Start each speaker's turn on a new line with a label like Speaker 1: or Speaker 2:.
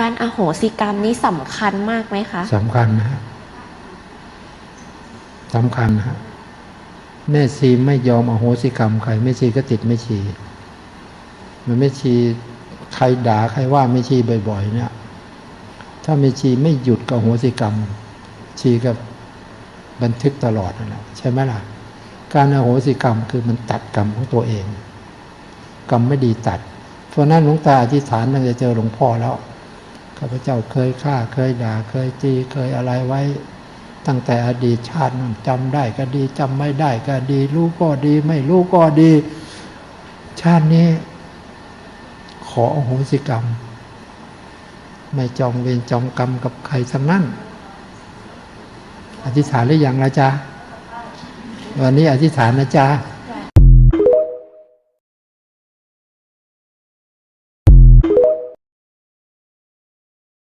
Speaker 1: การอโหสิกรรมนี้สำคัญมากไหมคะ
Speaker 2: สำคัญนะสำคัญนะฮะแม่ชีไม่ยอมอโหสิกรรมใครแม่ชีก็ติดแม่ชี มันแม่ชีใครด่าใครว่าแม่ชีบ่อย ๆ เนี่ย ถ้าแม่ชีไม่หยุดกับโหสิกรรม ชีก็บันทึกตลอดนั่นแหละใช่ไหมล่ะ การอโหสิกรรมคือมันตัดกรรมของตัวเอง กรรมไม่ดีตัด เพราะนั้นหลวงตาอธิษฐานตั้งแต่เจอหลวงพ่อแล้ว ข้าพเจ้าเคยฆ่าเคยด่าเคยตีเคยอะไรไว้ ตั้งแต่อดีตชาตินั้นจำได้ก็ดีจำไม่ได้ก็ดีรู้ก็ดี ไม่รู้ก็ดี ชาตินี้ ขออโหสิกรรม ไม่จองเวรจองกรรมกับใครทั้งนั้นอธิษฐานหรือยังละจ๊ะวันนี้อธิษฐานนะจ๊ะ